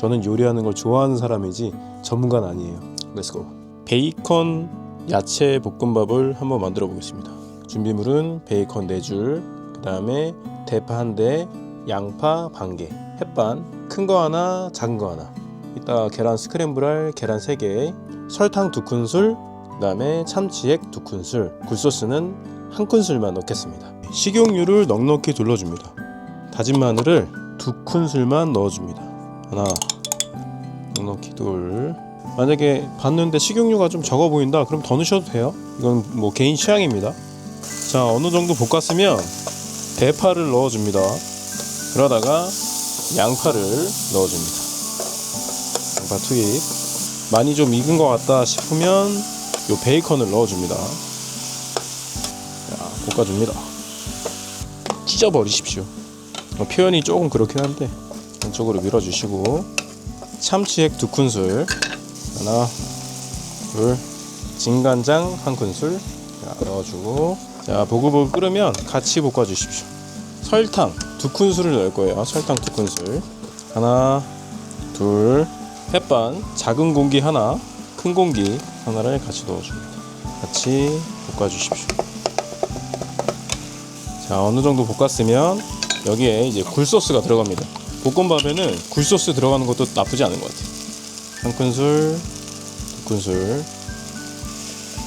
저는 요리하는 걸 좋아하는 사람이지 전문가는 아니에요. 렛츠고. 베이컨 야채 볶음밥을 한번 만들어 보겠습니다. 준비물은 베이컨 4줄, 그 다음에 대파 한 대, 양파 반 개, 햇반 큰 거 하나, 작은 거 하나. 이따 계란 스크램블할 계란 3개, 설탕 2큰술, 그 다음에 참치액 2큰술, 굴소스는 한 큰술만 넣겠습니다. 식용유를 넉넉히 둘러줍니다. 다진 마늘을 2큰술만 넣어줍니다. 하나, 넉넉히 둘. 만약에 봤는데 식용유가 좀 적어 보인다, 그럼 더 넣으셔도 돼요. 이건 뭐 개인 취향입니다. 자, 어느 정도 볶았으면 대파를 넣어줍니다. 그러다가 양파를 넣어줍니다. 양파 투입. 많이 좀 익은 것 같다 싶으면 요 베이컨을 넣어줍니다. 자, 볶아줍니다. 찢어버리십시오. 어, 표현이 조금 그렇긴 한데 왼쪽으로 밀어주시고 참치액 두 큰술 하나 둘 진간장 한 큰술 자, 넣어주고 자 보글보글 끓으면 같이 볶아 주십시오. 설탕 두 큰술을 넣을 거예요. 설탕 두 큰술 하나 둘 햇반 작은 공기 하나 큰 공기 하나를 같이 넣어줍니다. 같이 볶아 주십시오. 자 어느 정도 볶았으면 여기에 이제 굴소스가 들어갑니다. 볶음밥에는 굴소스 들어가는 것도 나쁘지 않은 것 같아요. 한 큰술, 두 큰술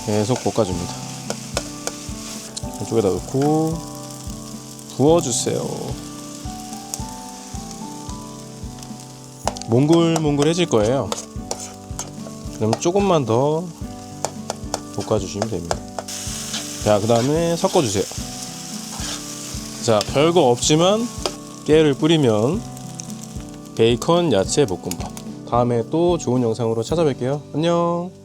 계속 볶아줍니다. 이쪽에다 넣고 부어주세요. 몽글몽글해질 거예요. 그럼 조금만 더 볶아주시면 됩니다. 자, 그 다음에 섞어주세요. 자, 별거 없지만 깨를 뿌리면 베이컨 야채 볶음밥. 다음에 또 좋은 영상으로 찾아뵐게요. 안녕.